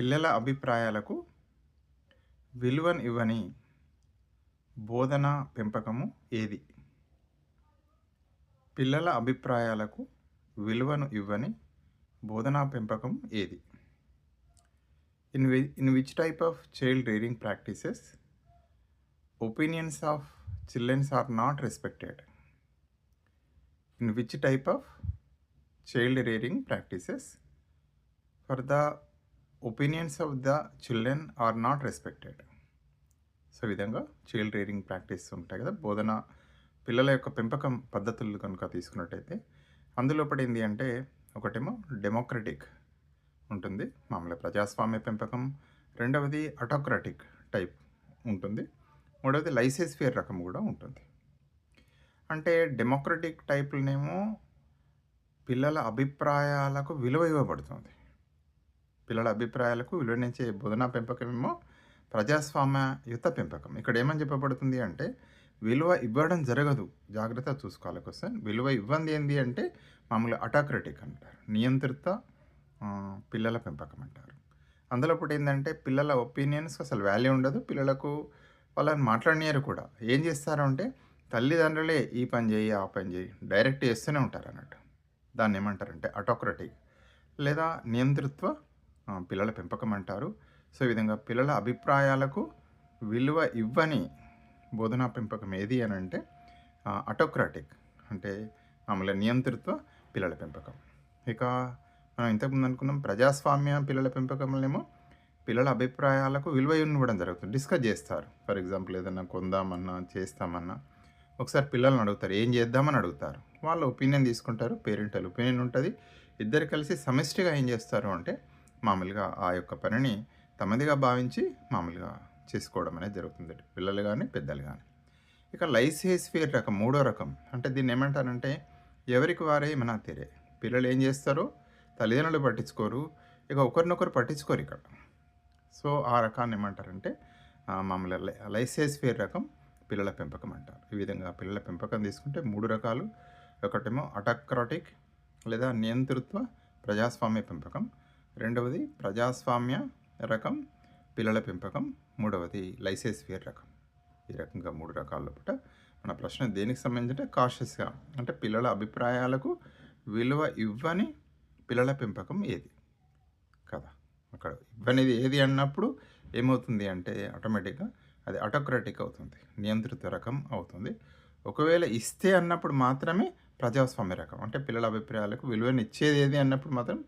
పిల్లల అభిప్రాయాలకు విలువను ఇవ్వని బోధన పెంపకము ఏది? పిల్లల అభిప్రాయాలకు విలువను ఇవ్వని బోధనా పెంపకం ఏది? In we in which type of child rearing practices opinions of childrens are not respected? In which type of child rearing practices for the opinions of the children are not respected so ఈ విధంగా child reading practice ఉంటాయి కదా. బోధన పిల్లల యొక్క పెంపకం పద్ధతులు కనుక తీసుకున్నట్టయితే అందులో ఏంటి అంటే ఒకటేమో డెమోక్రటిక్ ఉంటుంది మామూలుగా ప్రజాస్వామ్య పెంపకం. రెండవది అటోక్రటిక్ టైప్ ఉంటుంది. మూడవది లైసెస్ఫియర్ రకం కూడా ఉంటుంది. అంటే డెమోక్రటిక్ టైప్లనేమో పిల్లల అభిప్రాయాలకు విలువ ఇవ్వబడుతుంది. పిల్లల అభిప్రాయాలకు విలువనించే బోధనా పెంపకం ఏమో ప్రజాస్వామ్యయుత పెంపకం. ఇక్కడ ఏమని చెప్పబడుతుంది అంటే విలువ ఇవ్వడం జరగదు. జాగ్రత్త చూసుకోవాలి. క్వశ్చన్. విలువ ఇవ్వంది ఏంది అంటే మామూలుగా అటాక్రటిక్ అంటారు. నియంత్రిత పిల్లల పెంపకం అంటారు. అందులో ఇప్పుడు ఏంటంటే పిల్లల ఒపీనియన్స్ అసలు వాల్యూ ఉండదు. పిల్లలకు వాళ్ళని మాట్లాడినారు కూడా. ఏం చేస్తారు అంటే తల్లిదండ్రులే ఈ పని చేయి ఆ పని చేయి డైరెక్ట్ చేస్తూనే ఉంటారు అన్నట్టు. దాన్ని ఏమంటారంటే అటోక్రటిక్ లేదా నియంతృత్వ పిల్లల పెంపకం అంటారు సో ఈ విధంగా పిల్లల అభిప్రాయాలకు విలువ ఇవ్వని బోధనా పెంపకం ఏది అని అంటే అటోక్రాటిక్ అంటే మామూలుగా నియంతృత్వ పిల్లల పెంపకం. ఇక మనం ఇంతకుముందు అనుకున్నాం ప్రజాస్వామ్య పిల్లల పెంపకంలోనేమో పిల్లల అభిప్రాయాలకు విలువ ఇవ్వడం జరుగుతుంది. డిస్కస్ చేస్తారు. ఫర్ ఎగ్జాంపుల్ ఏదన్నా కొందామన్నా చేస్తామన్నా ఒకసారి పిల్లల్ని అడుగుతారు ఏం చేద్దామని అడుగుతారు. వాళ్ళ ఒపీనియన్ తీసుకుంటారు పేరెంటల్ ఒపీనియన్ ఉంటుంది. ఇద్దరు కలిసి సమిష్టిగా ఏం చేస్తారు అంటే మామూలుగా ఆ యొక్క పనిని తమదిగా భావించి మామూలుగా చేసుకోవడం అనేది జరుగుతుంది. పిల్లలు కానీ పెద్దలు కానీ ఇక లైసేస్ఫియర్ రకం మూడో రకం. అంటే దీన్ని ఏమంటారంటే ఎవరికి వారే మన తెరే. పిల్లలు ఏం చేస్తారో? తల్లిదండ్రులు పట్టించుకోరు. ఇక ఒకరినొకరు పట్టించుకోరు ఇక్కడ. సో ఆ రకాన్ని ఏమంటారంటే మామూలు మామూలుగా లై- లైసేస్ఫియర్ రకం పిల్లల పెంపకం అంటారు. ఈ విధంగా పిల్లల పెంపకం తీసుకుంటే మూడు రకాలు. ఒకటేమో అటక్రాటిక్ లేదా నియంతృత్వ ప్రజాస్వామ్య పెంపకం. రెండవది ప్రజాస్వామ్య రకం పిల్లల పెంపకం. మూడవది లైసెన్స్ఫియర్ రకం. ఈ రకంగా మూడు రకాల లోపల మన ప్రశ్న దేనికి సంబంధించి కాషియస్గా అంటే పిల్లల అభిప్రాయాలకు విలువ ఇవ్వని పిల్లల పెంపకం ఏది? కదా అక్కడ ఇవ్వనిది ఏది అన్నప్పుడు ఏమవుతుంది అంటే ఆటోమేటిక్గా అది ఆటోక్రాటిక్ అవుతుంది నియంత్రిత రకం అవుతుంది. ఒకవేళ ఇస్తే అన్నప్పుడు మాత్రమే ప్రజాస్వామ్య రకం అంటే పిల్లల అభిప్రాయాలకు విలువని ఇచ్చేది ఏది అన్నప్పుడు మాత్రం